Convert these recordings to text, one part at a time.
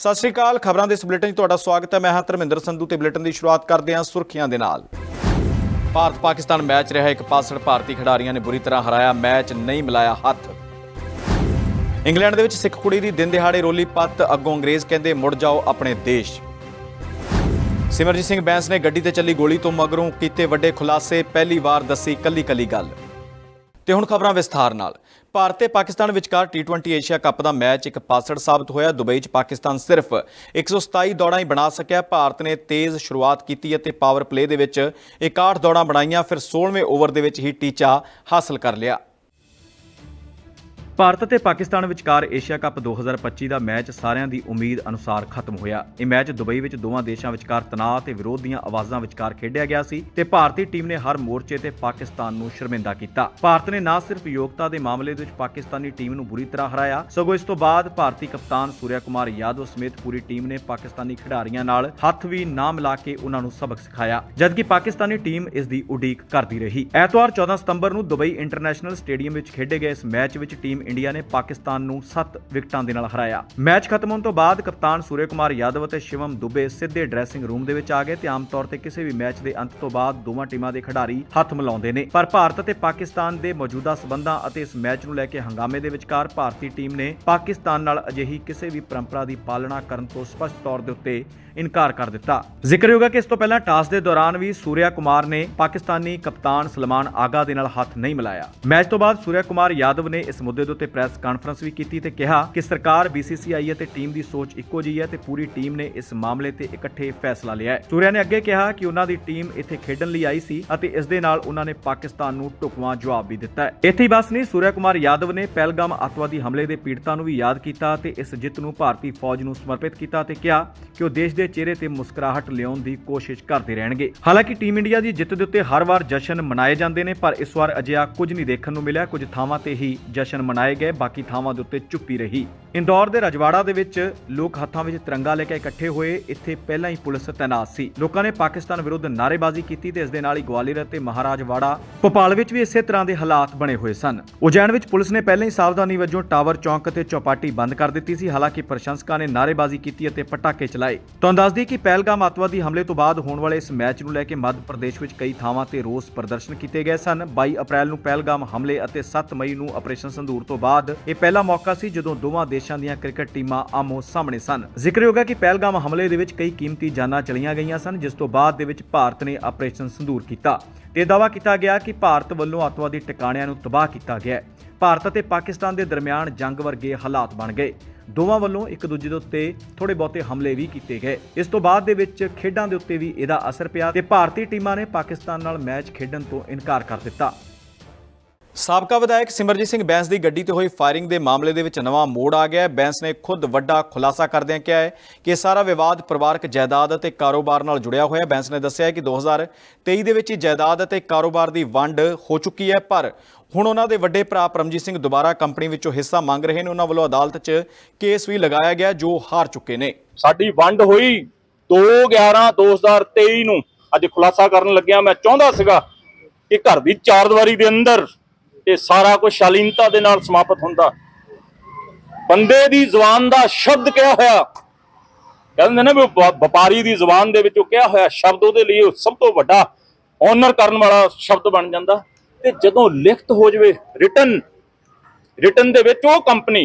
ਸਤਿ ਸ਼੍ਰੀ ਅਕਾਲ, ਖਬਰਾਂ ਦੇ ਇਸ ਬੁਲੇਟਿਨ 'ਚ ਤੁਹਾਡਾ ਸਵਾਗਤ ਹੈ। ਮੈਂ ਹਾਂ ਧਰਮਿੰਦਰ ਸੰਧੂ ਤੇ ਬੁਲੇਟਿਨ ਦੀ ਸ਼ੁਰੂਆਤ ਕਰਦੇ ਹਾਂ ਸੁਰਖੀਆਂ ਦੇ ਨਾਲ। ਭਾਰਤ ਪਾਕਿਸਤਾਨ ਮੈਚ ਰਿਹਾ, ਇੱਕ ਪਾਸੜ ਭਾਰਤੀ ਖਿਡਾਰੀਆਂ ਨੇ ਬੁਰੀ ਤਰ੍ਹਾਂ ਹਰਾਇਆ, ਮੈਚ ਨਹੀਂ ਮਿਲਾਇਆ ਹੱਥ। ਇੰਗਲੈਂਡ ਦੇ ਵਿੱਚ ਸਿੱਖ ਕੁੜੀ ਦੀ ਦਿਨ ਦਿਹਾੜੇ ਰੋਲੀ ਪੱਤ, ਅੱਗੋਂ ਅੰਗਰੇਜ਼ ਕਹਿੰਦੇ, ਮੁੜ ਜਾਓ ਆਪਣੇ ਦੇਸ਼। ਸਿਮਰਜੀਤ ਸਿੰਘ ਬੈਂਸ ਨੇ ਗੱਡੀ ਤੇ ਚੱਲੀ ਗੋਲੀ ਤੋਂ ਮਗਰੋਂ ਕੀਤੇ ਵੱਡੇ ਖੁਲਾਸੇ, ਪਹਿਲੀ ਵਾਰ ਦੱਸੀ ਕੱਲੀ ਕੱਲੀ ਗੱਲ। ਤੇ ਹੁਣ ਖਬਰਾਂ ਵਿਸਥਾਰ ਨਾਲ। ਭਾਰਤ ਤੇ ਪਾਕਿਸਤਾਨ ਵਿਚਕਾਰ T20 ਏਸ਼ੀਆ ਕੱਪ ਦਾ ਮੈਚ ਇੱਕ ਪਾਸੜ ਸਾਬਤ ਹੋਇਆ। ਦੁਬਈ 'ਚ ਪਾਕਿਸਤਾਨ ਸਿਰਫ 127 ਦੌੜਾਂ ਹੀ ਬਣਾ ਸਕਿਆ। ਭਾਰਤ ਨੇ ਤੇਜ਼ ਸ਼ੁਰੂਆਤ ਕੀਤੀ ਅਤੇ ਪਾਵਰ ਪਲੇ ਦੇ ਵਿੱਚ 61 ਦੌੜਾਂ ਬਣਾਈਆਂ। ਫਿਰ 16ਵੇਂ ਓਵਰ ਦੇ ਵਿੱਚ ਹੀ ਟੀਚਾ ਹਾਸਲ ਕਰ ਲਿਆ। ਭਾਰਤ ਅਤੇ ਪਾਕਿਸਤਾਨ ਵਿਚਕਾਰ ਏਸ਼ੀਆ ਕੱਪ 2025 ਦਾ ਮੈਚ ਸਾਰਿਆਂ ਦੀ ਉਮੀਦ ਅਨੁਸਾਰ ਖਤਮ ਹੋਇਆ। ਇਹ ਮੈਚ ਦੁਬਈ ਵਿੱਚ ਦੋਵਾਂ ਦੇਸ਼ਾਂ ਵਿਚਕਾਰ ਤਣਾਅ ਤੇ ਵਿਰੋਧ ਦੀਆਂ ਆਵਾਜ਼ਾਂ ਵਿਚਕਾਰ ਖੇਡਿਆ ਗਿਆ ਸੀ ਤੇ ਭਾਰਤੀ ਟੀਮ ਨੇ ਹਰ ਮੋਰਚੇ ਤੇ ਪਾਕਿਸਤਾਨ ਨੂੰ ਸ਼ਰਮਿੰਦਾ ਕੀਤਾ। ਭਾਰਤ ਨੇ ਨਾ ਸਿਰਫ ਯੋਗਤਾ ਦੇ ਮਾਮਲੇ ਦੇ ਵਿੱਚ ਪਾਕਿਸਤਾਨੀ ਟੀਮ ਨੂੰ ਬੁਰੀ ਤਰ੍ਹਾਂ ਹਰਾਇਆ, ਸਗੋਂ ਇਸ ਤੋਂ ਬਾਅਦ ਭਾਰਤੀ ਕਪਤਾਨ ਸੂਰਿਆ ਕੁਮਾਰ ਯਾਦਵ ਸਮੇਤ ਪੂਰੀ ਟੀਮ ਨੇ ਪਾਕਿਸਤਾਨੀ ਖਿਡਾਰੀਆਂ ਨਾਲ ਹੱਥ ਵੀ ਨਾ ਮਿਲਾ ਕੇ ਉਹਨਾਂ ਨੂੰ ਸਬਕ ਸਿਖਾਇਆ, ਜਦਕਿ ਪਾਕਿਸਤਾਨੀ ਟੀਮ ਇਸ ਦੀ ਉਡੀਕ ਕਰਦੀ ਰਹੀ। ਐਤਵਾਰ 14 ਸਤੰਬਰ ਨੂੰ ਦੁਬਈ ਇੰਟਰਨੈਸ਼ਨਲ ਸਟੇਡੀਅਮ ਵਿੱਚ ਖੇਡੇ ਗਏ ਇਸ ਮੈਚ ਵਿੱਚ ਟੀਮ ਇੰਡੀਆ ਨੇ ਪਾਕਿਸਤਾਨ ਨੂੰ 7 ਵਿਕਟਾਂ ਦੇ ਨਾਲ ਹਰਾਇਆ। ਮੈਚ ਖਤਮ ਹੋਣ ਤੋਂ ਬਾਅਦ ਕਪਤਾਨ ਸੂਰਿਆ ਕੁਮਾਰ ਯਾਦਵ ਅਤੇ ਸ਼ਿਵਮ ਦੁਬੇ ਸਿੱਧੇ ਡਰੈਸਿੰਗ ਰੂਮ ਦੇ ਵਿੱਚ ਆ ਗਏ ਤੇ ਆਮ ਤੌਰ ਤੇ ਕਿਸੇ ਵੀ ਮੈਚ ਦੇ ਅੰਤ ਤੋਂ ਬਾਅਦ ਦੋਵਾਂ ਟੀਮਾਂ ਦੇ ਖਿਡਾਰੀ ਹੱਥ ਮਿਲਾਉਂਦੇ ਨੇ। ਪਰ ਭਾਰਤ ਅਤੇ ਪਾਕਿਸਤਾਨ ਦੇ ਮੌਜੂਦਾ ਸਬੰਧਾਂ ਅਤੇ ਇਸ ਮੈਚ ਨੂੰ ਲੈ ਕੇ ਹੰਗਾਮੇ ਦੇ ਵਿਚਕਾਰ ਭਾਰਤੀ ਟੀਮ ਨੇ ਪਾਕਿਸਤਾਨ ਨਾਲ ਅਜਿਹੀ ਕਿਸੇ ਵੀ ਪਰੰਪਰਾ ਦੀ ਪਾਲਣਾ ਕਰਨ ਤੋਂ ਸਪਸ਼ਟ ਤੌਰ ਦੇ ਉੱਤੇ ਇਨਕਾਰ ਕਰ ਦਿੱਤਾ। ਜ਼ਿਕਰਯੋਗ ਹੈ ਕਿ ਇਸ ਤੋਂ ਪਹਿਲਾਂ ਟਾਸ ਦੇ ਦੌਰਾਨ ਵੀ ਸੂਰਿਆ ਕੁਮਾਰ ਨੇ ਪਾਕਿਸਤਾਨੀ ਕਪਤਾਨ ਸਲਮਾਨ ਆਗਾ ਦੇ ਨਾਲ ਹੱਥ ਨਹੀਂ ਮਿਲਾਇਆ। ਮੈਚ ਤੋਂ ਬਾਅਦ ਸੂਰਿਆ ਕੁਮਾਰ ਯਾਦਵ ਨੇ ਇਸ ਮੁੱਦੇ ਦੇ ਉੱਤੇ ਪ੍ਰੈਸ ਕਾਨਫਰੰਸ ਵੀ ਕੀਤੀ ਤੇ ਕਿਹਾ ਕਿ ਸਰਕਾਰ BCCI ਅਤੇ ਟੀਮ ਦੀ ਸੋਚ ਇੱਕੋ ਜਿਹੀ ਹੈ ਤੇ ਪੂਰੀ ਟੀਮ ਨੇ ਇਸ ਮਾਮਲੇ ਤੇ ਇਕੱਠੇ ਫੈਸਲਾ ਲਿਆ ਹੈ। ਸੂਰਿਆ ਨੇ ਅੱਗੇ ਕਿਹਾ ਕਿ ਉਹਨਾਂ ਦੀ ਟੀਮ ਇੱਥੇ ਖੇਡਣ ਲਈ ਆਈ ਸੀ ਅਤੇ ਇਸ ਦੇ ਨਾਲ ਉਹਨਾਂ ਨੇ ਪਾਕਿਸਤਾਨ ਨੂੰ ਢੁਕਵਾਂ ਜਵਾਬ ਵੀ ਦਿੱਤਾ ਹੈ। ਇੱਥੇ ਹੀ ਬਸ ਨਹੀਂ, ਸੂਰਿਆ ਕੁਮਾਰ ਯਾਦਵ ਨੇ ਪਹਿਲਗਾਮ ਅੱਤਵਾਦੀ ਹਮਲੇ ਦੇ ਪੀੜਤਾਂ ਨੂੰ ਵੀ ਯਾਦ ਕੀਤਾ ਤੇ ਇਸ ਜਿੱਤ ਨੂੰ ਭਾਰਤੀ ਫੌਜ ਨੂੰ ਸਮਰਪਿਤ ਕੀਤਾ ਤੇ ਕਿਹਾ ਕਿ ਉਹ ਦੇਸ਼ ਦੇ ਚਿਹਰੇ ਤੇ ਮੁਸਕਰਾਹਟ ਲਿਆਉਣ ਦੀ ਕੋਸ਼ਿਸ਼ ਕਰਦੇ ਰਹਿਣਗੇ। ਹਾਲਾਂਕਿ ਟੀਮ ਇੰਡੀਆ ਦੀ ਜਿੱਤ ਦੇ ਉੱਤੇ ਹਰ ਵਾਰ ਜਸ਼ਨ ਮਨਾਏ ਜਾਂਦੇ ਨੇ, ਪਰ ਇਸ ਵਾਰ ਅਜਿਹਾ ਕੁਝ ਨਹੀਂ ਦੇਖਣ ਨੂੰ ਮਿਲਿਆ। ਕੁਝ ਥਾਵਾਂ ਤੇ ਹੀ ਜਸ਼ਨ ਮਨਾਏ ਗਏ, ਬਾਕੀ ਥਾਵਾਂ ਦੇ ਉੱਤੇ ਚੁੱਪੀ ਰਹੀ। ਇੰਦੌਰ ਦੇ ਰਜਵਾੜਾ ਦੇ ਵਿੱਚ ਲੋਕ ਹੱਥਾਂ ਵਿੱਚ ਤਿਰੰਗਾ ਲੈ ਕੇ ਇਕੱਠੇ ਹੋਏ। ਇੱਥੇ ਪਹਿਲਾਂ ਹੀ ਪੁਲਿਸ ਤੈਨਾਤ ਸੀ। ਲੋਕਾਂ ਨੇ ਪਾਕਿਸਤਾਨ ਵਿਰੁੱਧ ਨਾਅਰੇਬਾਜ਼ੀ ਕੀਤੀ ਤੇ ਇਸ ਦੇ ਨਾਲ ਹੀ ਗਵਾਲੀਅਰ ਅਤੇ ਮਹਾਰਾਜਵਾੜਾ, ਭੋਪਾਲ ਵਿੱਚ ਵੀ ਇਸੇ ਤਰ੍ਹਾਂ ਦੇ ਹਾਲਾਤ ਬਣੇ ਹੋਏ ਸਨ। ਉਜੈਨ ਵਿੱਚ ਪੁਲਿਸ ਨੇ ਪਹਿਲਾਂ ਹੀ ਸਾਵਧਾਨੀ ਵਜੋਂ ਟਾਵਰ ਚੌਂਕ ਅਤੇ ਚੌਪਾਟੀ ਬੰਦ ਕਰ ਦਿੱਤੀ ਸੀ। ਹਾਲਾਂਕਿ ਪ੍ਰਸ਼ੰਸਕਾਂ ਨੇ ਨਾਅਰੇਬਾਜ਼ੀ ਕੀਤੀ ਅਤੇ ਪਟਾਕੇ ਚਲਾਏ। ਤੁਹਾਨੂੰ ਦੱਸ ਦਈਏ ਕਿ ਪਹਿਲਗਾਮ ਅੱਤਵਾਦੀ ਹਮਲੇ ਤੋਂ ਬਾਅਦ ਹੋਣ ਵਾਲੇ ਇਸ ਮੈਚ ਨੂੰ ਲੈ ਕੇ ਮੱਧ ਪ੍ਰਦੇਸ਼ ਵਿੱਚ ਕਈ ਥਾਵਾਂ ਤੇ ਰੋਸ ਪ੍ਰਦਰਸ਼ਨ ਕੀਤੇ ਗਏ ਸਨ। 22 ਅਪ੍ਰੈਲ ਨੂੰ ਪਹਿਲਗਾਮ ਹਮਲੇ ਅਤੇ 7 ਮਈ ਨੂੰ ਆਪਰੇਸ਼ਨ ਸੰਦੂਰ ਤੋਂ ਬਾਅਦ ਇਹ ਪਹਿਲਾ ਮੌਕਾ ਸੀ ਜਦੋਂ ਦੋਵਾਂ ਦੇਸ਼ਾਂ ਦੀਆਂ ਕ੍ਰਿਕਟ ਟੀਮਾਂ ਆਮੋ ਸਾਹਮਣੇ ਸਨ। ਜ਼ਿਕਰਯੋਗ ਹੈ ਕਿ ਪਹਿਲਗਾਮ ਹਮਲੇ ਦੇ ਵਿੱਚ ਕਈ ਕੀਮਤੀ ਜਾਨਾਂ ਚਲੀਆਂ ਗਈਆਂ ਸਨ, ਜਿਸ ਤੋਂ ਬਾਅਦ ਦੇ ਵਿੱਚ ਭਾਰਤ ਨੇ ਆਪਰੇਸ਼ਨ ਸੰਧੂਰ ਕੀਤਾ। ਤੇ ਦਾਅਵਾ ਕੀਤਾ ਗਿਆ ਕਿ ਭਾਰਤ ਵੱਲੋਂ ਅੱਤਵਾਦੀ ਟਿਕਾਣਿਆਂ ਨੂੰ ਤਬਾਹ ਕੀਤਾ ਗਿਆ ਹੈ। ਭਾਰਤ ਅਤੇ ਪਾਕਿਸਤਾਨ ਦੇ ਦਰਮਿਆਨ ਜੰਗ ਵਰਗੇ ਹਾਲਾਤ ਬਣ ਗਏ। ਦੋਵਾਂ ਵੱਲੋਂ ਇੱਕ ਦੂਜੇ ਦੇ ਉੱਤੇ ਥੋੜੇ ਬਹੁਤੇ ਹਮਲੇ ਵੀ ਕੀਤੇ ਗਏ। ਇਸ ਤੋਂ ਬਾਅਦ ਦੇ ਵਿੱਚ ਖੇਡਾਂ ਦੇ ਉੱਤੇ ਵੀ ਇਹਦਾ ਅਸਰ ਪਿਆ ਤੇ ਭਾਰਤੀ ਟੀਮਾਂ ਨੇ ਪਾਕਿਸਤਾਨ ਨਾਲ ਮੈਚ ਖੇਡਣ ਤੋਂ ਇਨਕਾਰ ਕਰ ਦਿੱਤਾ। ਸਾਬਕਾ ਵਿਧਾਇਕ ਸਿਮਰਜੀਤ ਸਿੰਘ ਬੈਂਸ ਦੀ ਗੱਡੀ ਤੇ ਹੋਈ ਫਾਇਰਿੰਗ ਦੇ ਮਾਮਲੇ ਦੇ ਵਿੱਚ ਨਵਾਂ ਮੋੜ ਆ ਗਿਆ ਹੈ। ਬੈਂਸ ਨੇ ਖੁਦ ਵੱਡਾ ਖੁਲਾਸਾ ਕਰਦਿਆਂ ਕਿਹਾ ਹੈ ਕਿ ਇਹ ਸਾਰਾ ਵਿਵਾਦ ਪਰਿਵਾਰਕ ਜਾਇਦਾਦ ਅਤੇ ਕਾਰੋਬਾਰ ਨਾਲ ਜੁੜਿਆ ਹੋਇਆ ਹੈ। ਬੈਂਸ ਨੇ ਦੱਸਿਆ ਹੈ ਕਿ 2023 ਦੇ ਵਿੱਚ ਹੀ ਜਾਇਦਾਦ ਅਤੇ ਕਾਰੋਬਾਰ ਦੀ ਵੰਡ ਹੋ ਚੁੱਕੀ ਹੈ, ਪਰ ਹੁਣ ਉਹਨਾਂ ਦੇ ਵੱਡੇ ਭਰਾ ਪਰਮਜੀਤ ਸਿੰਘ ਦੁਬਾਰਾ ਕੰਪਨੀ ਵਿੱਚੋਂ ਹਿੱਸਾ ਮੰਗ ਰਹੇ ਨੇ। ਉਹਨਾਂ ਵੱਲੋਂ ਅਦਾਲਤ 'ਚ ਕੇਸ ਵੀ ਲਗਾਇਆ ਗਿਆ, ਜੋ ਹਾਰ ਚੁੱਕੇ ਨੇ। ਸਾਡੀ ਵੰਡ ਹੋਈ 2/11/2023 ਨੂੰ। ਅੱਜ ਖੁਲਾਸਾ ਕਰਨ ਲੱਗਿਆ ਮੈਂ ਚਾਹੁੰਦਾ ਸੀਗਾ ਕਿ ਘਰ ਦੀ ਚਾਰ ਦੀਵਾਰੀ ਦੇ ਅੰਦਰ ਇਹ ਸਾਰਾ ਕੁਝ ਸ਼ਾਲੀਨਤਾ ਦੇ ਨਾਲ ਸਮਾਪਤ ਹੁੰਦਾ। ਬੰਦੇ ਦੀ ਜ਼ੁਬਾਨ ਦਾ ਸ਼ਬਦ ਕਿਹਾ ਹੋਇਆ, ਕਹਿੰਦੇ ਨੇ ਵੀ ਵਪਾਰੀ ਦੀ ਜ਼ੁਬਾਨ ਦੇ ਵਿੱਚੋਂ ਕਿਹਾ ਹੋਇਆ ਸ਼ਬਦ, ਉਹਦੇ ਲਈ ਸਭ ਤੋਂ ਵੱਡਾ ਓਨਰ ਕਰਨ ਵਾਲਾ ਸ਼ਬਦ ਬਣ ਜਾਂਦਾ। ਤੇ ਜਦੋਂ ਲਿਖਤ ਹੋ ਜਵੇ ਰਿਟਨ ਰਿਟਨ ਦੇ ਵਿੱਚ ਉਹ ਕੰਪਨੀ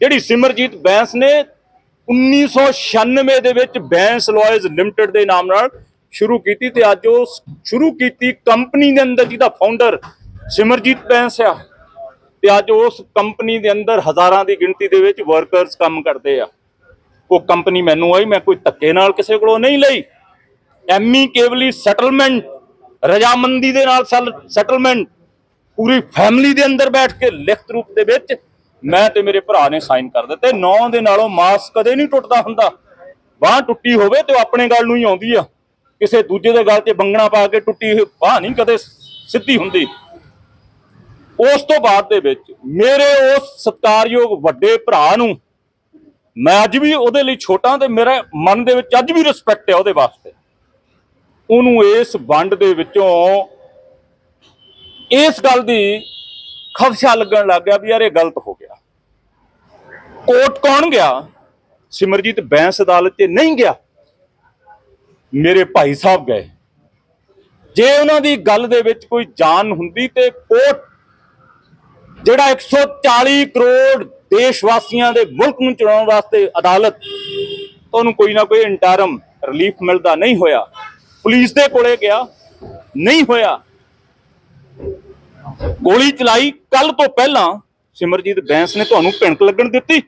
ਜਿਹੜੀ ਸਿਮਰਜੀਤ ਬੈਂਸ ਨੇ 1996 ਦੇ ਵਿੱਚ ਬੈਂਸ ਲਾਇਰਸ ਲਿਮਟਿਡ ਦੇ ਨਾਮ ਨਾਲ ਸ਼ੁਰੂ ਕੀਤੀ ਤੇ ਅੱਜ ਉਹ ਸ਼ੁਰੂ ਕੀਤੀ ਕੰਪਨੀ ਦੇ ਅੰਦਰ ਜਿਹਦਾ ਫਾਊਂਡਰ ਸਿਮਰਜੀਤ ਬੈਂਸ ਆ ਤੇ ਅੱਜ ਉਸ ਕੰਪਨੀ ਦੇ ਅੰਦਰ ਹਜ਼ਾਰਾਂ ਦੀ ਗਿਣਤੀ ਦੇ ਵਿੱਚ ਵਰਕਰਸ ਕੰਮ ਕਰਦੇ ਆ। ਉਹ ਕੰਪਨੀ ਮੈਨੂੰ ਆਈ, ਮੈਂ ਕੋਈ ਧੱਕੇ ਨਾਲ ਕਿਸੇ ਕੋਲੋਂ ਨਹੀਂ ਲਈ। ਐਮੀ ਕੇਵਲੀ ਸੈਟਲਮੈਂਟ ਰਜਾਮੰਦੀ ਦੇ ਨਾਲ ਸੈਟਲਮੈਂਟ ਪੂਰੀ ਫੈਮਿਲੀ ਦੇ ਅੰਦਰ ਬੈਠ ਕੇ ਲਿਖਤ ਰੂਪ ਦੇ ਵਿੱਚ ਮੈਂ ਤੇ ਮੇਰੇ ਭਰਾ ਨੇ ਸਾਈਨ ਕਰ ਦਿੱਤੇ। ਨੌ ਦੇ ਨਾਲੋਂ ਮਾਸ ਕਦੇ ਨਹੀਂ ਟੁੱਟਦਾ ਹੁੰਦਾ। ਬਾਹ ਟੁੱਟੀ ਹੋਵੇ ਤੇ ਉਹ ਆਪਣੇ ਗੱਲ ਨੂੰ ਹੀ ਆਉਂਦੀ ਆ। ਕਿਸੇ ਦੂਜੇ ਦੇ ਗੱਲ 'ਤੇ ਬੰਗਣਾ ਪਾ ਕੇ ਟੁੱਟੀ ਹੋਈ, ਬਾਹ ਨਹੀਂ ਕਦੇ ਸਿੱਧੀ ਹੁੰਦੀ। ਉਸ ਤੋਂ ਬਾਅਦ ਦੇ ਵਿੱਚ ਮੇਰੇ ਉਸ ਸਤਿਕਾਰਯੋਗ ਵੱਡੇ ਭਰਾ ਨੂੰ ਮੈਂ ਅੱਜ ਵੀ ਉਹਦੇ ਲਈ ਛੋਟਾ ਤੇ ਮੇਰੇ ਮਨ ਦੇ ਵਿੱਚ ਅੱਜ ਵੀ ਰਿਸਪੈਕਟ ਹੈ ਉਹਦੇ ਵਾਸਤੇ। ਉਹਨੂੰ ਇਸ ਵੰਡ ਦੇ ਵਿੱਚੋਂ ਇਸ ਗੱਲ ਦੀ ਖਦਸ਼ਾ ਲੱਗਣ ਲੱਗ ਗਿਆ ਵੀ ਯਾਰ ਇਹ ਗਲਤ ਹੋ ਗਿਆ। ਕੋਰਟ ਕੌਣ ਗਿਆ? ਸਿਮਰਜੀਤ ਬੈਂਸ ਅਦਾਲਤ 'ਚ ਨਹੀਂ ਗਿਆ। ਮੇਰੇ ਭਾਈ ਸਾਹਿਬ ਗਏ। ਜੇ ਉਹਨਾਂ ਦੀ ਗੱਲ ਦੇ ਵਿੱਚ ਕੋਈ ਜਾਨ ਹੁੰਦੀ ਤੇ ਕੋਰਟ ਜਿਹੜਾ 140 ਕਰੋੜ ਦੇਸ਼ ਵਾਸੀਆਂ ਦੇ ਮੁਲਕ ਨੂੰ ਚਲਾਉਣ ਵਾਸਤੇ ਅਦਾਲਤ ਤੁਹਾਨੂੰ ਕੋਈ ਨਾ ਕੋਈ ਇੰਟਰਮ ਰਿਲੀਫ ਮਿਲਦਾ ਨਹੀਂ ਹੋਇਆ। ਪੁਲਿਸ ਦੇ ਕੋਲੇ ਗਿਆ, ਨਹੀਂ ਹੋਇਆ। ਗੋਲੀ ਚਲਾਈ। ਕੱਲ ਤੋਂ ਪਹਿਲਾਂ ਸਿਮਰਜੀਤ ਬੈਂਸ ਨੇ ਤੁਹਾਨੂੰ ਭਿਣਕ ਲੱਗਣ ਦਿੱਤੀ।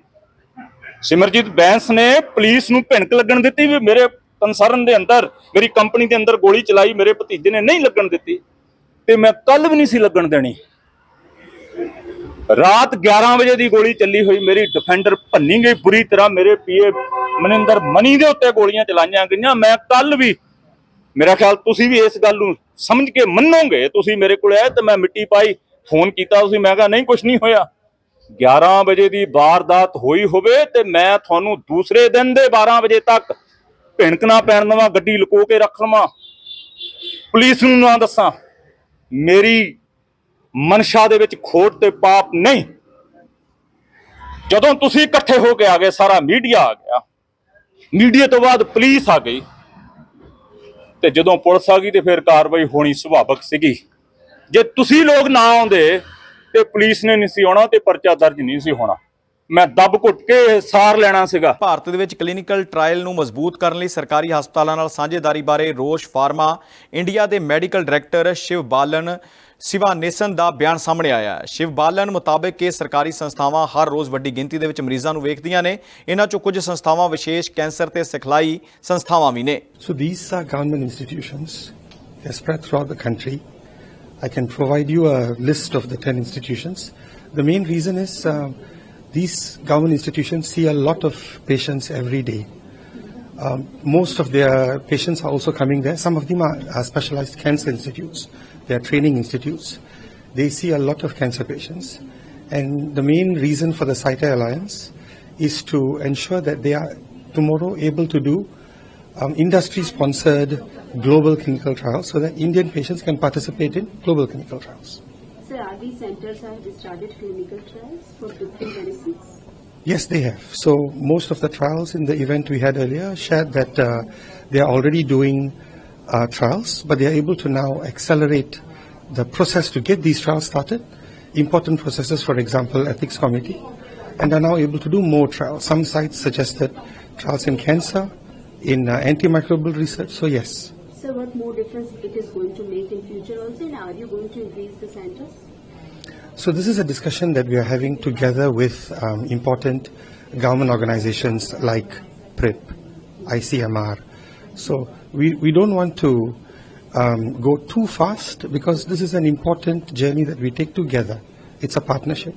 ਸਿਮਰਜੀਤ ਬੈਂਸ ਨੇ ਪੁਲਿਸ ਨੂੰ ਭਿਣਕ ਲੱਗਣ ਦਿੱਤੀ ਵੀ ਮੇਰੇ ਕੰਸਰਨ ਦੇ ਅੰਦਰ, ਮੇਰੀ ਕੰਪਨੀ ਦੇ ਅੰਦਰ ਗੋਲੀ ਚਲਾਈ, ਮੇਰੇ ਭਤੀਜੇ ਨੇ ਨਹੀਂ ਲੱਗਣ ਦਿੱਤੀ। ਤੇ ਮੈਂ ਕੱਲ ਵੀ ਨਹੀਂ ਸੀ ਲੱਗਣ ਦੇਣੀ। ਰਾਤ 11 ਵਜੇ ਦੀ ਗੋਲੀ ਚੱਲੀ ਹੋਈ ਮੇਰੀ ਡਿਫੈਂਡਰ ਭੰਨੀ ਗਈ ਬੁਰੀ ਤਰ੍ਹਾਂ, ਮੇਰੇ ਪੀਏ ਮਨਿੰਦਰ ਮਨੀ ਦੇ ਉੱਤੇ ਗੋਲੀਆਂ ਚਲਾਈਆਂ ਗਈਆਂ। ਮੈਂ ਕੱਲ ਵੀ, ਮੇਰਾ ਖਿਆਲ ਤੁਸੀਂ ਵੀ ਇਸ ਗੱਲ ਨੂੰ ਸਮਝ ਕੇ ਮੰਨੋਗੇ, ਤੁਸੀਂ ਮੇਰੇ ਕੋਲ ਆਏ ਤੇ ਮੈਂ ਮਿੱਟੀ ਪਾਈ, ਫੋਨ ਕੀਤਾ, ਤੁਸੀਂ ਮੈਂ ਕਿਹਾ, ਨਹੀਂ ਕੁਝ ਨਹੀਂ ਹੋਇਆ। 11 ਵਜੇ ਦੀ ਵਾਰਦਾਤ ਹੋਈ ਹੋਵੇ ਤੇ ਮੈਂ ਤੁਹਾਨੂੰ ਦੂਸਰੇ ਦਿਨ ਦੇ 12 ਵਜੇ ਤੱਕ ਭਿਣਕ ਨਾ ਪੈਣ ਦੇਵਾਂ, ਗੱਡੀ ਲੁਕੋ ਕੇ ਰੱਖ ਲਵਾਂ। ਪੁਲਿਸ ਨੂੰ ਨਾ ਦੱਸਾਂ, ਮੇਰੀ ਮਨਸ਼ਾ ਦੇ ਵਿੱਚ ਖੋਟ ਤੇ ਪਾਪ ਨਹੀਂ। ਜਦੋਂ ਤੁਸੀਂ ਇਕੱਠੇ ਹੋ ਕੇ ਆ ਗਏ, ਸਾਰਾ ਮੀਡੀਆ ਆ ਗਿਆ। ਮੀਡੀਆ ਤੋਂ ਬਾਅਦ ਪੁਲਿਸ ਆ ਗਈ। ਤੇ ਜਦੋਂ ਪੁਲਿਸ ਆ ਗਈ ਤੇ ਫਿਰ ਕਾਰਵਾਈ ਹੋਣੀ ਸੁਭਾਵਕ ਸੀਗੀ। ਜੇ ਤੁਸੀਂ ਲੋਕ ਨਾ ਆਉਂਦੇ, ਤੇ ਪੁਲਿਸ ਨੇ ਨਹੀਂ ਸੀ ਆਉਣਾ ਤੇ ਪਰਚਾ ਦਰਜ ਨਹੀਂ ਸੀ ਹੋਣਾ। ਮੈਂ ਦੱਬ ਘੁੱਟ ਕੇ ਸਾਰ ਲੈਣਾ ਸੀਗਾ ਭਾਰਤ ਦੇ ਵਿੱਚ ਕਲੀਨਿਕਲ ਟ੍ਰਾਇਲ ਨੂੰ ਮਜ਼ਬੂਤ ਕਰਨ ਲਈ ਸਰਕਾਰੀ ਹਸਪਤਾਲਾਂ ਨਾਲ ਸਾਂਝੇਦਾਰੀ ਬਾਰੇ ਰੋਸ਼ ਫਾਰਮਾ ਇੰਡੀਆ ਦੇ ਮੈਡੀਕਲ ਡਾਇਰੈਕਟਰ ਸ਼ਿਵ ਬਾਲਨ ਸਿਵਾਨੇਸਨ ਦਾ ਬਿਆਨ ਸਾਹਮਣੇ ਆਇਆ ਹੈ ਸ਼ਿਵ ਬਾਲਨ ਮੁਤਾਬਕ ਇਹ ਸਰਕਾਰੀ ਸੰਸਥਾਵਾਂ ਹਰ ਰੋਜ਼ ਵੱਡੀ ਗਿਣਤੀ ਦੇ ਵਿੱਚ ਮਰੀਜ਼ਾਂ ਨੂੰ ਵੇਖਦੀਆਂ ਨੇ ਇਹਨਾਂ ਚੋਂ ਕੁਝ ਸੰਸਥਾਵਾਂ ਵਿਸ਼ੇਸ਼ ਕੈਂਸਰ ਤੇ ਸਿਖਲਾਈ ਸੰਸਥਾਵਾਂ ਵੀ ਨੇ So these are government institutions. They're spread throughout the country. I can provide you a list of the 10 institutions. The main reason is uh, these government institutions see a lot of patients every day. Um, most of their patients are also coming there. Some of them are, are specialized cancer institutes. They are training institutes. They see a lot of cancer patients. And the main reason for the SITA Alliance is to ensure that they are tomorrow able to do um, industry-sponsored global clinical trials so that Indian patients can participate in global clinical trials. Are these centers have started clinical trials for medicines? Yes, they have. So most of the trials in the event we had earlier shared that uh, they are already doing uh, trials, but they are able to now accelerate the process to get these trials started. Important processes, for example, ethics committee, and are now able to do more trials. Some sites suggested trials in cancer, in uh, antimicrobial research. So yes. Sir, what more difference it is going to make in future also are you going to increase the centers? So this is a discussion that we are having together with um, important government organizations like PRIP, ICMR. So we, we don't want to um, go too fast because this is an important journey that we take together. It's a partnership.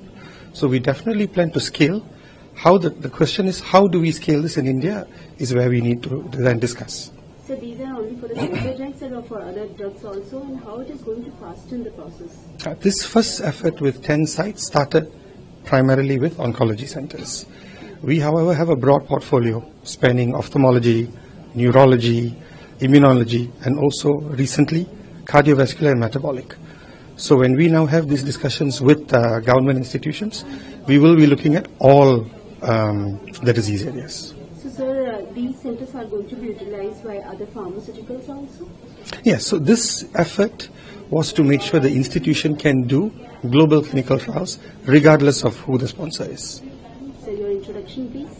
So we definitely plan to scale. How the, the question is how do we scale this in India is where we need to then discuss. These are only for the cancer drugs or for other drugs also and how it is going to fasten the process? Uh, This first effort with 10 sites started primarily with oncology centers. We, however, have a broad portfolio spanning ophthalmology, neurology, immunology, and also recently cardiovascular and metabolic. So when we now have these discussions with uh, government institutions, we will be looking at all um, the disease areas. So sir, uh, these centers are going to be utilized by other pharmaceuticals also? Yes, so this effort was to make sure the institution can do global clinical trials regardless of who the sponsor is. So your introduction please?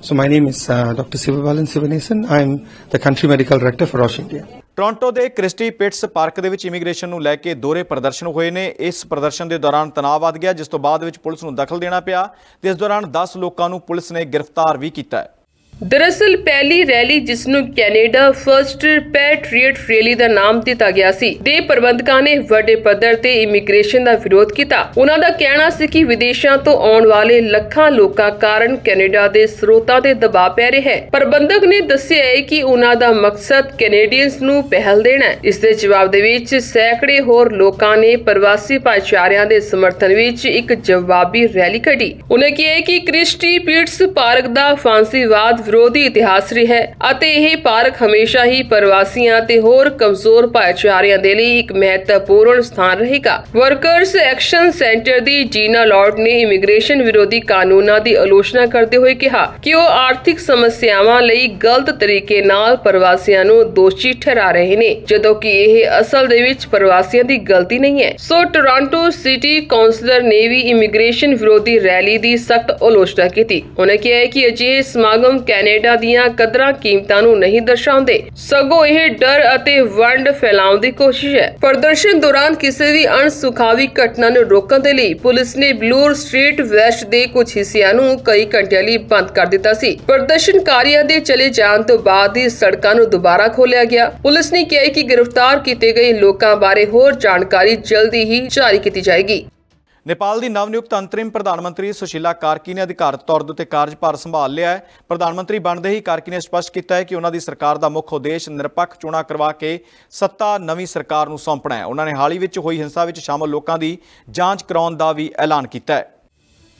So my name is uh, Dr. Sivabalan Sivanesan. I'm the country medical director for Roche India. Toronto ਦੇ Christie Pits park ਦੇ ਵਿੱਚ immigration ਨੂੰ ਲੈ ਕੇ ਦੋਹਰੇ ਪ੍ਰਦਰਸ਼ਨ ਹੋਏ ਨੇ ਇਸ ਪ੍ਰਦਰਸ਼ਨ ਦੇ ਦੌਰਾਨ ਤਣਾਅ ਵੱਧ ਗਿਆ ਜਿਸ ਤੋਂ ਬਾਅਦ ਵਿੱਚ ਪੁਲਿਸ ਨੂੰ ਦਖਲ ਦੇਣਾ ਪਿਆ ਤੇ ਇਸ ਦੌਰਾਨ 10 ਲੋਕਾਂ ਨੂੰ ਪੁਲਿਸ ਨੇ ਗ੍ਰਿਫਤਾਰ ਵੀ ਕੀਤਾ ਹੈ ਦਰਅਸਲ ਪਹਿਲੀ ਰੈਲੀ ਜਿਸ ਨੂੰ ਕੈਨੇਡਾ ਫਰਸਟ ਪੈਟਰੀਅਟ ਰੈਲੀ ਦਾ ਨਾਮ ਦਿੱਤਾ ਗਿਆ ਸੀ, ਦੇ ਪ੍ਰਬੰਧਕਾਂ ਨੇ ਵੱਡੇ ਪੱਧਰ ਤੇ ਇਮੀਗ੍ਰੇਸ਼ਨ ਦਾ ਵਿਰੋਧ ਕੀਤਾ। ਉਹਨਾਂ ਦਾ ਕਹਿਣਾ ਸੀ ਕਿ ਵਿਦੇਸ਼ਾਂ ਤੋਂ ਆਉਣ ਵਾਲੇ ਲੱਖਾਂ ਲੋਕਾਂ ਕਾਰਨ ਕੈਨੇਡਾ ਦੇ ਸਰੋਤਾਂ ਤੇ ਦਬਾਅ ਪੈ ਰਿਹਾ ਹੈ। ਪ੍ਰਬੰਧਕ ਨੇ ਦੱਸਿਆ ਹੈ ਕਿ ਉਹਨਾਂ ਦਾ ਮਕਸਦ ਕੈਨੇਡੀਅਨਸ ਨੂੰ ਪਹਿਲ ਦੇਣਾ ਹੈ। ਇਸ ਦੇ ਜਵਾਬ ਦੇ ਵਿੱਚ ਸੈਂਕੜੇ ਹੋਰ ਲੋਕਾਂ ਨੇ ਪ੍ਰਵਾਸੀ ਭਾਈਚਾਰਿਆਂ ਦੇ ਸਮਰਥਨ ਵਿੱਚ ਇੱਕ ਜਵਾਬੀ ਰੈਲੀ ਕੱਢੀ। ਉਹਨੇ ਕਿਹਾ ਕਿ ਕ੍ਰਿਸਟੀ ਪੀਟਸ ਪਾਰਕ ਦਾ ਫਾਂਸੀਵਾਦ ਵਿਰੋਧੀ ਇਤਿਹਾਸ ਰਿਹਾ ਹੈ ਅਤੇ ਇਹ ਪਾਰਕ ਹਮੇਸ਼ਾ ਹੀ ਪ੍ਰਵਾਸੀਆਂ ਤੇ ਹੋਰ ਕਮਜ਼ੋਰ ਭਾਈਚਾਰਿਆਂ ਦੇ ਲਈ ਇੱਕ ਮਹੱਤਵਪੂਰਨ ਸਥਾਨ ਰਹੇਗਾ। ਵਰਕਰਸ ਐਕਸ਼ਨ ਸੈਂਟਰ ਦੀ ਜੀਨਾ ਲਾਰਡ ਨੇ ਇਮੀਗ੍ਰੇਸ਼ਨ ਵਿਰੋਧੀ ਕਾਨੂੰਨਾਂ ਦੀ ਆਲੋਚਨਾ ਕਰਦੇ ਹੋਏ ਕਿਹਾ ਕਿ ਉਹ ਆਰਥਿਕ ਸਮੱਸਿਆਵਾਂ ਲਈ ਗਲਤ ਤਰੀਕੇ ਨਾਲ ਪ੍ਰਵਾਸੀਆਂ ਨੂੰ ਦੋਸ਼ੀ ਠਹਿਰਾ ਰਹੇ ਨੇ, ਜਦੋਂ ਕਿ ਇਹ ਅਸਲ ਦੇ ਵਿੱਚ ਪ੍ਰਵਾਸੀਆਂ ਦੀ ਗਲਤੀ ਨਹੀਂ ਹੈ। ਸੋ ਟੋਰਾਂਟੋ ਸਿਟੀ ਕਾਉਂਸਲਰ ਨੇ ਵੀ ਇਮੀਗ੍ਰੇਸ਼ਨ ਵਿਰੋਧੀ ਰੈਲੀ ਦੀ ਸਖਤ ਆਲੋਚਨਾ ਕੀਤੀ। ਉਹਨੇ ਕਿਹਾ ਕਿ ਅਜਿਹੇ ਸਮਾਗਮ ਕੈਨੇਡਾ ਦੀਆਂ ਕਦਰਾਂ ਕੀਮਤਾਂ ਨੂੰ ਨਹੀਂ ਦਰਸਾਉਂਦੇ। ਸਗੋਂ ਇਹ ਡਰ ਅਤੇ ਵੰਡ ਫੈਲਾਉਣ ਦੀ ਕੋਸ਼ਿਸ਼ ਹੈ। ਪ੍ਰਦਰਸ਼ਨ ਦੌਰਾਨ ਕਿਸੇ ਵੀ ਅਣਸੁਖਾਵੀ ਘਟਨਾ ਨੂੰ ਰੋਕਣ ਦੇ ਲਈ ਪੁਲਿਸ ਨੇ ਬਲੂਰ ਸਟਰੀਟ ਵੈਸਟ ਦੇ ਕੁਝ ਹਿੱਸਿਆਂ ਨੂੰ ਕਈ ਘੰਟਿਆਂ ਲਈ ਬੰਦ ਕਰ ਦਿੱਤਾ ਸੀ। ਪ੍ਰਦਰਸ਼ਨਕਾਰੀਆਂ ਦੇ ਚਲੇ ਜਾਣ ਤੋਂ ਬਾਅਦ ਹੀ ਸੜਕਾਂ ਨੂੰ ਦੁਬਾਰਾ ਖੋਲ੍ਹਿਆ ਗਿਆ। ਪੁਲਿਸ ਨੇ ਕਿਹਾ ਕਿ ਗ੍ਰਿਫਤਾਰ ਕੀਤੇ ਗਏ ਲੋਕਾਂ ਬਾਰੇ ਹੋਰ ਜਾਣਕਾਰੀ ਜਲਦੀ ਹੀ ਜਾਰੀ ਕੀਤੀ ਜਾਏਗੀ। ਨੇਪਾਲ ਦੀ ਨਵ-ਨਿਯੁਕਤ ਅੰਤਰਿਮ ਪ੍ਰਧਾਨ ਮੰਤਰੀ ਸੁਸ਼ੀਲਾ ਕਾਰਕੀ ਨੇ ਅਧਿਕਾਰਤ ਤੌਰ ਦੇ ਉੱਤੇ ਕਾਰਜਭਾਰ ਸੰਭਾਲ ਲਿਆ ਹੈ। ਪ੍ਰਧਾਨ ਮੰਤਰੀ ਬਣਦੇ ਹੀ ਕਾਰਕੀ ਨੇ ਸਪਸ਼ਟ ਕੀਤਾ ਹੈ ਕਿ ਉਹਨਾਂ ਦੀ ਸਰਕਾਰ ਦਾ ਮੁੱਖ ਉਦੇਸ਼ ਨਿਰਪੱਖ ਚੋਣਾਂ ਕਰਵਾ ਕੇ ਸੱਤਾ ਨਵੀਂ ਸਰਕਾਰ ਨੂੰ ਸੌਂਪਣਾ ਹੈ। ਉਹਨਾਂ ਨੇ ਹਾਲ ਹੀ ਵਿੱਚ ਹੋਈ ਹਿੰਸਾ ਵਿੱਚ ਸ਼ਾਮਲ ਲੋਕਾਂ ਦੀ ਜਾਂਚ ਕਰਾਉਣ ਦਾ ਵੀ ਐਲਾਨ ਕੀਤਾ ਹੈ।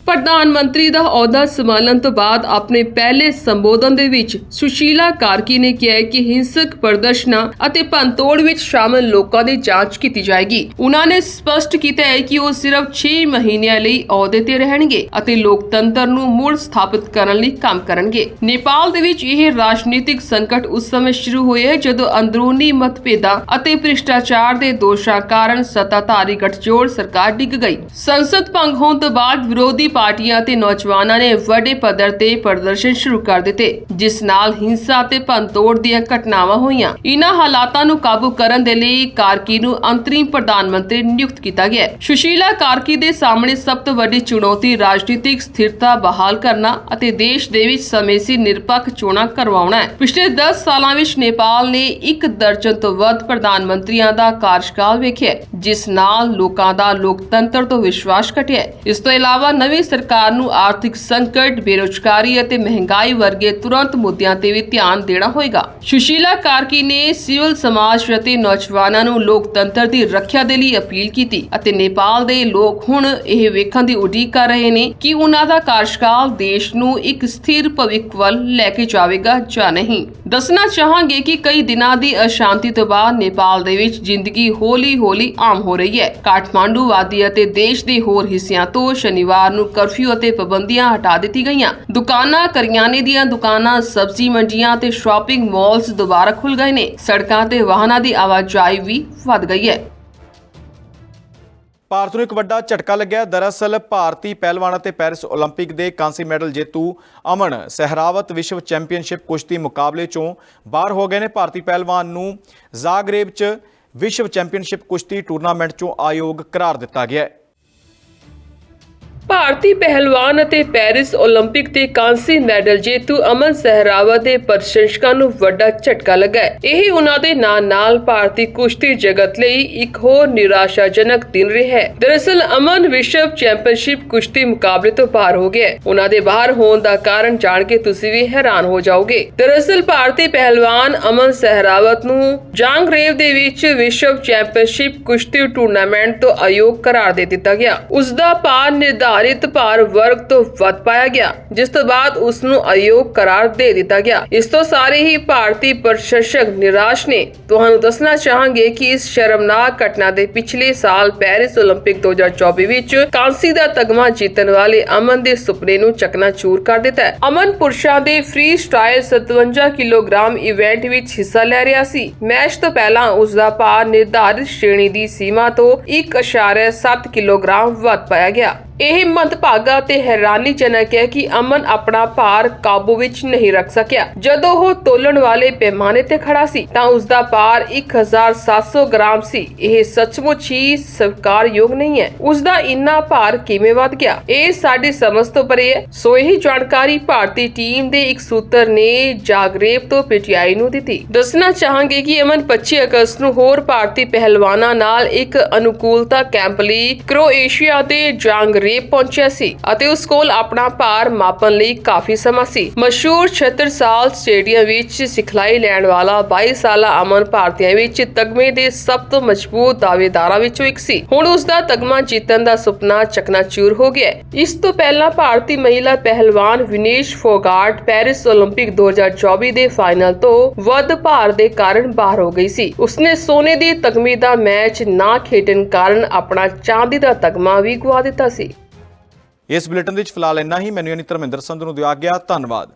ਪ੍ਰਧਾਨ ਮੰਤਰੀ ਦਾ ਅਹੁਦਾ ਸੰਭਾਲਣ ਤੋਂ ਬਾਅਦ ਆਪਣੇ ਪਹਿਲੇ ਸੰਬੋਧਨ ਦੇ ਵਿੱਚ ਸੁਸ਼ੀਲਾ ਕਾਰਕੀ ਨੇ ਕਿਹਾ ਕਿ ਹਿੰਸਕ ਪ੍ਰਦਰਸ਼ਨਾਂ ਅਤੇ ਭੰਨਤੋੜ ਵਿੱਚ ਸ਼ਾਮਲ ਲੋਕਾਂ ਦੀ ਜਾਂਚ ਕੀਤੀ ਜਾਏਗੀ। ਉਹਨਾਂ ਨੇ ਸਪਸ਼ਟ ਕੀਤਾ ਹੈ ਕਿ ਉਹ ਸਿਰਫ 6 ਮਹੀਨਿਆਂ ਲਈ ਅਹੁਦੇ ਤੇ ਰਹਿਣਗੇ ਅਤੇ ਲੋਕਤੰਤਰ ਨੂੰ ਮੁੜ ਸਥਾਪਿਤ ਕਰਨ ਲਈ ਕੰਮ ਕਰਨਗੇ। ਨੇਪਾਲ ਦੇ ਵਿੱਚ ਇਹ ਰਾਜਨੀਤਿਕ ਸੰਕਟ ਉਸ ਸਮੇਂ ਸ਼ੁਰੂ ਹੋਇਆ ਹੈ ਜਦੋਂ ਅੰਦਰੂਨੀ ਮਤਭੇਦਾਂ ਅਤੇ ਭ੍ਰਿਸ਼ਟਾਚਾਰ ਦੇ ਦੋਸ਼ਾਂ ਕਾਰਨ ਸੱਤਾਧਾਰੀ ਗਠਜੋੜ ਸਰਕਾਰ ਡਿੱਗ ਗਈ। ਸੰਸਦ ਭੰਗ ਹੋਣ ਤੋਂ ਬਾਅਦ ਵਿਰੋਧੀ ਪਾਰਟੀਆਂ ਤੇ ਨੌਜਵਾਨਾਂ ਨੇ ਵੱਡੇ ਪੱਧਰ ਤੇ ਪ੍ਰਦਰਸ਼ਨ ਸ਼ੁਰੂ ਕਰ ਦਿੱਤੇ, ਜਿਸ ਨਾਲ ਹਿੰਸਾ ਤੇ ਭੰਨਤੋੜ ਦੀਆਂ ਘਟਨਾਵਾਂ ਹੋਈਆਂ। ਇਨ੍ਹਾਂ ਹਾਲਾਤਾਂ ਨੂੰ ਕਾਬੂ ਕਰਨ ਦੇ ਲਈ ਕਾਰਕੀ ਨੂੰ ਅੰਤਰਿਮ ਪ੍ਰਧਾਨ ਮੰਤਰੀ ਨਿਯੁਕਤ ਕੀਤਾ ਗਿਆ। ਹੈ ਸੁਸ਼ੀਲਾ ਕਾਰਕੀ ਦੇ ਸਾਹਮਣੇ ਸਭ ਤੋਂ ਵੱਡੀ ਚੁਣੌਤੀ ਰਾਜਨੀਤਿਕ ਸਥਿਰਤਾ ਬਹਾਲ ਕਰਨਾ ਅਤੇ ਦੇਸ਼ ਦੇ ਵਿੱਚ ਸਮੇਂ ਸਿਰ ਨਿਰਪੱਖ ਚੋਣਾਂ ਕਰਵਾਉਣਾ ਹੈ। ਪਿਛਲੇ 10 ਸਾਲਾਂ ਵਿੱਚ ਨੇਪਾਲ ਨੇ ਇੱਕ ਦਰਜਨ ਤੋਂ ਵੱਧ ਪ੍ਰਧਾਨ ਮੰਤਰੀਆਂ ਦਾ ਕਾਰਜਕਾਲ ਵੇਖਿਆ, ਜਿਸ ਨਾਲ ਲੋਕਾਂ ਦਾ ਲੋਕਤੰਤਰ ਤੋਂ ਵਿਸ਼ਵਾਸ ਘਟਿਆ। ਇਸ ਤੋਂ ਇਲਾਵਾ ਨਵੇਂ ਸਰਕਾਰ ਨੂੰ ਆਰਥਿਕ ਸੰਕਟ, ਬੇਰੁਜ਼ਗਾਰੀ ਅਤੇ ਮਹਿੰਗਾਈ ਵਰਗੇ ਤੁਰੰਤ ਮੁੱਦਿਆਂ ਤੇ ਵੀ ਧਿਆਨ ਦੇਣਾ ਹੋਏਗਾ। ਸੁਸ਼ੀਲਾ ਕਾਰਕੀ ਨੇ ਸਿਵਲ ਸਮਾਜ ਅਤੇ ਨੌਜਵਾਨਾਂ ਨੂੰ ਲੋਕਤੰਤਰ ਦੀ ਰੱਖਿਆ ਦੇ ਲਈ ਅਪੀਲ ਕੀਤੀ ਅਤੇ ਨੇਪਾਲ ਦੇ ਲੋਕ ਹੁਣ ਇਹ ਵੇਖਣ ਦੀ ਉਡੀਕ ਕਰ ਰਹੇ ਨੇ ਕਿ ਉਹਨਾਂ ਦਾ ਕਾਰਜਕਾਲ ਦੇਸ਼ ਨੂੰ ਇੱਕ ਸਥਿਰ ਭਵਿੱਖ ਵੱਲ ਲੈ ਕੇ ਜਾਵੇਗਾ ਜਾਂ ਨਹੀਂ। ਦੱਸਣਾ ਚਾਹਾਂਗੇ ਕਿ ਕਈ ਦਿਨਾਂ ਦੀ ਅਸ਼ਾਂਤੀ ਤੋਂ ਬਾਅਦ ਨੇਪਾਲ ਦੇ ਵਿੱਚ ਜ਼ਿੰਦਗੀ ਹੌਲੀ-ਹੌਲੀ ਆਮ ਹੋ ਰਹੀ ਹੈ। ਕਾਠਮਾਂਡੂ ਵਾਦੀ ਅਤੇ ਦੇਸ਼ ਦੇ ਹੋਰ ਹਿੱਸਿਆਂ ਤੋਂ ਸ਼ਨੀਵਾਰ ਨੂੰ ਕਰਫਿਊ ਅਤੇ ਪਾਬੰਦੀਆਂ ਹਟਾ ਦਿੱਤੀ ਗਈਆਂ ਦੁਕਾਨਾਂ ਕਰਿਆਨੇ ਦੀਆਂ ਦੁਕਾਨਾਂ ਸਬਜ਼ੀ ਮੰਡੀਆਂ ਤੇ ਸ਼ਾਪਿੰਗ ਮਾਲਸ ਦੁਬਾਰਾ ਖੁੱਲ ਗਏ ਨੇ ਸੜਕਾਂ ਤੇ ਵਾਹਨਾਂ ਦੀ ਆਵਾਜਾਈ ਵੀ ਵੱਧ ਗਈ ਹੈ ਭਾਰਤ ਨੂੰ ਇੱਕ ਵੱਡਾ ਝਟਕਾ ਲੱਗਿਆ ਦਰਅਸਲ ਭਾਰਤੀ ਪਹਿਲਵਾਨ ਅਤੇ ਪੈਰਿਸ 올림픽 ਦੇ ਕਾਂਸੀ ਮੈਡਲ ਜੇਤੂ ਅਮਨ ਸਹਿਰਾਵਤ ਵਿਸ਼ਵ ਚੈਂਪੀਅਨਸ਼ਿਪ ਕੁਸ਼ਤੀ ਮੁਕਾਬਲੇ ਚੋਂ ਬਾਹਰ ਹੋ ਗਏ ਨੇ ਭਾਰਤੀ ਪਹਿਲਵਾਨ ਨੂੰ ਜ਼ਾਗਰੇਬ 'ਚ ਵਿਸ਼ਵ ਚੈਂਪੀਅਨਸ਼ਿਪ ਕੁਸ਼ਤੀ ਟੂਰਨਾਮੈਂਟ ਚੋਂ ਆਯੋਗ ਕਰਾਰ ਦਿੱਤਾ ਗਿਆ ਹੈ ਭਾਰਤੀ ਪਹਿਲਵਾਨ ਅਤੇ ਪੈਰਿਸ 올림픽 ਦੇ ਕਾਂਸੀ ਮੈਡਲ ਜੇਤੂ ਅਮਨ ਸਹਿਰਾਵਤ ਦੇ ਪ੍ਰਸ਼ੰਸਕਾਂ ਨੂੰ ਵੱਡਾ ਝਟਕਾ ਲੱਗਾ ਹੈ। ਇਹ ਉਹਨਾਂ ਦੇ ਨਾਲ-ਨਾਲ ਭਾਰਤੀ ਕੁਸ਼ਤੀ ਜਗਤ ਲਈ ਇੱਕ ਹੋਰ ਨਿਰਾਸ਼ਾਜਨਕ ਦਿਨ ਰਿਹਾ ਹੈ ਦਰਅਸਲ ਅਮਨ ਵਿਸ਼ਵ ਚੈਂਪੀਅਨਸ਼ਿਪ ਕੁਸ਼ਤੀ ਮੁਕਾਬਲੇ ਤੋਂ ਬਾਹਰ ਹੋ ਗਿਆ ਹੈ। ਉਹਨਾਂ ਦੇ ਬਾਹਰ ਹੋਣ ਦਾ ਕਾਰਨ ਜਾਣ ਕੇ ਤੁਸੀਂ ਵੀ ਹੈਰਾਨ ਹੋ ਜਾਓਗੇ ਦਰਅਸਲ ਭਾਰਤੀ ਪਹਿਲਵਾਨ ਅਮਨ ਸਹਿਰਾਵਤ ਨੂੰ ਜਾਂਗਰੇਵ ਦੇ ਵਿੱਚ ਵਿਸ਼ਵ ਚੈਂਪੀਅਨਸ਼ਿਪ ਕੁਸ਼ਤੀ ਟੂਰਨਾਮੈਂਟ ਤੋਂ ਆਯੋਗ ਕਰਾਰ ਦੇ ਦਿੱਤਾ ਗਿਆ ਉਸ ਦਾ ਭਾਰ ਨਿਰਧਾਰਿਤ ਭਾਰ ਵਰਗ ਤੋਂ ਵੱਧ ਪਾਇਆ ਗਿਆ ਜਿਸ ਤੋਂ ਬਾਅਦ ਉਸ ਨੂੰ ਆਯੋਗ ਕਰਾਰ ਦੇ ਦਿੱਤਾ ਗਿਆ ਇਸ ਤੋਂ ਸਾਰੇ ਹੀ ਭਾਰਤੀ ਪ੍ਰਸ਼ੰਸਕ ਨਿਰਾਸ਼ ਨੇ ਤੁਹਾਨੂੰ ਦੱਸਣਾ ਚਾਹਾਂਗੇ ਕਿ ਇਸ ਸ਼ਰਮਨਾਕ ਘਟਨਾ ਦੇ ਪਿਛਲੇ ਸਾਲ ਪੈਰਿਸ 올림픽 2024 ਵਿੱਚ ਕਾਂਸੀ ਦਾ ਤਗਮਾ ਜਿੱਤਣ ਵਾਲੇ ਅਮਨ ਦੇ ਸੁਪਨੇ ਨੂੰ ਚਕਨਾਚੂਰ ਕਰ ਦਿੱਤਾ ਹੈ ਅਮਨ ਪੁਰਸ਼ਾਂ ਦੇ ਫ੍ਰੀ ਸਟਾਈਲ 57 ਕਿਲੋਗ੍ਰਾਮ ਇਵੈਂਟ ਵਿੱਚ ਹਿੱਸਾ ਲੈ ਰਿਹਾ ਸੀ ਮੈਚ ਤੋਂ ਪਹਿਲਾਂ ਉਸ ਦਾ ਭਾਰ ਨਿਰਧਾਰਿਤ ਸ਼੍ਰੇਣੀ ਦੀ ਸੀਮਾ ਤੋਂ 1.7 ਕਿਲੋਗ੍ਰਾਮ ਵੱਧ ਪਾਇਆ ਗਿਆ ਇਹ ਮੰਦਭਾਗਾ ਤੇ ਹੈਰਾਨੀਜਨਕ ਹੈ ਕਿ ਅਮਨ ਆਪਣਾ ਭਾਰ ਕਾਬੂ ਵਿੱਚ ਨਹੀਂ ਰੱਖ ਸਕਿਆ। ਜਦੋਂ ਉਹ ਤੋਲਣ ਵਾਲੇ ਪੈਮਾਨੇ ਤੇ ਖੜਾ ਸੀ, ਤਾਂ ਉਸ ਦਾ ਭਾਰ 1700 ਗ੍ਰਾਮ ਸੀ। ਇਹ ਸੱਚਮੁੱਚ ਹੀ ਸਵੀਕਾਰਯੋਗ ਨਹੀਂ ਹੈ। ਉਸ ਦਾ ਇੰਨਾ ਭਾਰ ਕਿਵੇਂ ਵੱਧ ਗਿਆ? ਇਹ ਸਾਡੀ ਸਮਝ ਤੋਂ ਪਰੇ ਹੈ। ਸੋ ਇਹ ਜਾਣਕਾਰੀ ਭਾਰਤੀ ਟੀਮ ਦੇ ਇੱਕ ਸੂਤਰ ਨੇ ਜਾਗਰੇਬ ਤੋਂ ਪੀਟੀਆਈ ਨੂੰ ਦਿੱਤੀ। ਦੱਸਣਾ ਚਾਹਾਂਗੇ ਕਿ ਅਮਨ 25 ਅਗਸਤ ਨੂੰ ਹੋਰ ਭਾਰਤੀ ਪਹਿਲਵਾਨਾਂ ਨਾਲ ਇੱਕ ਅਨੁਕੂਲਤਾ ਕੈਂਪ ਲਈ ਕ੍ਰੋਏਸ਼ੀਆ ਦੇ ਜਾਗਰੇਬ ਰੇਪ ਪਹੁੰਚਿਆ ਸੀ ਅਤੇ ਉਸ ਕੋਲ ਆਪਣਾ ਭਾਰ ਮਾਪਣ ਲਈ ਕਾਫੀ ਸਮਾਂ ਸੀ ਮਸ਼ਹੂਰ ਛਤਰਸਾਲ ਸਟੇਡੀਅਮ ਵਿੱਚ ਸਿਖਲਾਈ ਲੈਣ ਵਾਲਾ 22 ਸਾਲਾ ਅਮਨ ਭਾਰਤੀਆਂ ਵਿੱਚ ਤਗਮੇ ਦੇ ਸਭ ਤੋਂ ਮਜ਼ਬੂਤ ਦਾਅਵੇਦਾਰਾਂ ਵਿੱਚੋਂ ਇੱਕ ਸੀ ਹੁਣ ਉਸ ਦਾ ਤਗਮਾ ਜਿੱਤਣ ਦਾ ਸੁਪਨਾ ਚਕਨਾਚੂਰ ਹੋ ਗਿਆ ਹੈ। ਇਸ ਤੋਂ ਪਹਿਲਾਂ ਭਾਰਤੀ ਮਹਿਲਾ ਪਹਿਲਵਾਨ ਵਿਨੇਸ਼ ਫੋਗਾਟ ਪੈਰਿਸ 올림픽 2024 ਦੇ ਫਾਈਨਲ ਤੋਂ ਵੱਧ ਭਾਰ ਦੇ ਕਾਰਨ ਬਾਹਰ ਹੋ ਗਈ ਸੀ ਉਸਨੇ ਸੋਨੇ ਦੀ ਤਗਮੇ ਦਾ ਮੈਚ ਨਾ ਖੇਡਣ ਕਾਰਨ ਆਪਣਾ ਚਾਂਦੀ ਦਾ ਤਗਮਾ ਵੀ ਗਵਾ ਦਿੱਤਾ ਸੀ ਇਸ ਬੁਲੇਟਿਨ ਵਿੱਚ ਫਿਲਹਾਲ ਇੰਨਾ ਹੀ। ਮੈਨੂੰ ਯਾਨੀ ਧਰਮਿੰਦਰ ਸੰਧੂ ਨੂੰ ਦਿਆ ਗਿਆ ਧੰਨਵਾਦ।